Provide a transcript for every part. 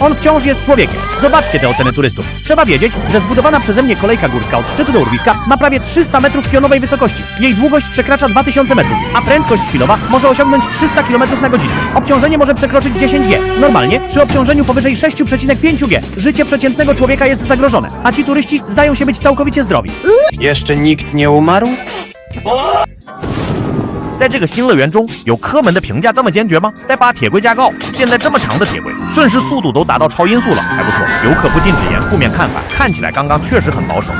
On wciąż jest człowiekiem. Zobaczcie te oceny turystów. Trzeba wiedzieć, że zbudowana przeze mnie kolejka górska od szczytu do urwiska ma prawie 300 metrów pionowej wysokości. Jej długość przekracza 2000 metrów, a prędkość chwilowa może osiągnąć 300 km na godzinę. Obciążenie może przekroczyć 10G. Normalnie przy obciążeniu powyżej 6,5G życie przeciętnego człowieka jest zagrożone, a ci turyści zdają się być całkowicie zdrowi. Jeszcze nikt nie umarł? 在这个新乐园中，有科门的评价这么坚决吗？再把铁轨架高，现在这么长的铁轨，瞬时速度都达到超音速了，还不错。游客不禁直言负面看法，看起来刚刚确实很保守。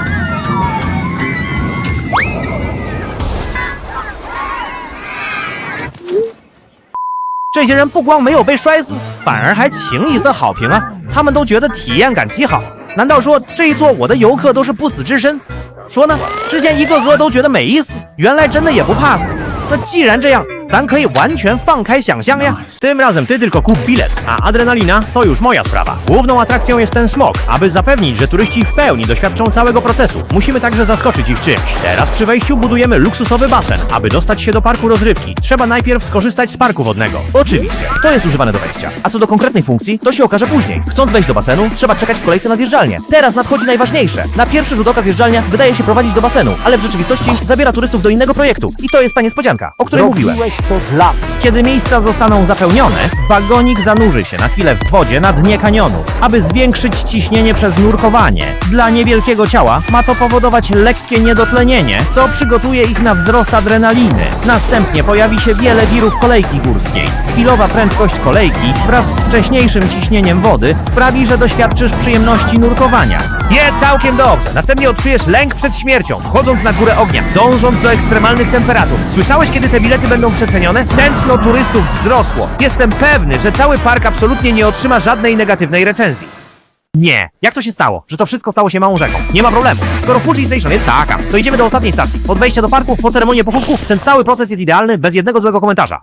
这些人不光没有被摔死，反而还清一色好评啊！他们都觉得体验感极好。难道说这一座我的游客都是不死之身？说呢？之前一个个都觉得没意思，原来真的也不怕死。那既然这样，咱可以完全放开想象呀。Tym razem ty tylko kup bilet, a adrenalina to już moja sprawa. Główną atrakcją jest ten smog. Aby zapewnić, że turyści w pełni doświadczą całego procesu, musimy także zaskoczyć ich czymś. Teraz przy wejściu budujemy luksusowy basen. Aby dostać się do parku rozrywki, trzeba najpierw skorzystać z parku wodnego. Oczywiście, to jest używane do wejścia. A co do konkretnej funkcji, to się okaże później. Chcąc wejść do basenu, trzeba czekać w kolejce na zjeżdżalnię. Teraz nadchodzi najważniejsze. Na pierwszy rzut oka zjeżdżalnia wydaje się prowadzić do basenu, ale w rzeczywistości zabiera turystów do innego projektu. I to jest ta niespodzianka, o której mówiłem. to dla Kiedy miejsca zostaną zapełnione, wagonik zanurzy się na chwilę w wodzie na dnie kanionu, aby zwiększyć ciśnienie przez nurkowanie. Dla niewielkiego ciała ma to powodować lekkie niedotlenienie, co przygotuje ich na wzrost adrenaliny. Następnie pojawi się wiele wirów kolejki górskiej. Chwilowa prędkość kolejki wraz z wcześniejszym ciśnieniem wody sprawi, że doświadczysz przyjemności nurkowania. Je całkiem dobrze. Następnie odczujesz lęk przed śmiercią, wchodząc na górę ognia, dążąc do ekstremalnych temperatur. Słyszałeś, kiedy te bilety będą przecenione? Tętno turystów wzrosło. Jestem pewny, że cały park absolutnie nie otrzyma żadnej negatywnej recenzji. Nie. Jak to się stało, że to wszystko stało się małą rzeką? Nie ma problemu. Skoro Fuji Station jest taka, to idziemy do ostatniej stacji. Od wejścia do parku, po ceremonii pochówku, ten cały proces jest idealny, bez jednego złego komentarza.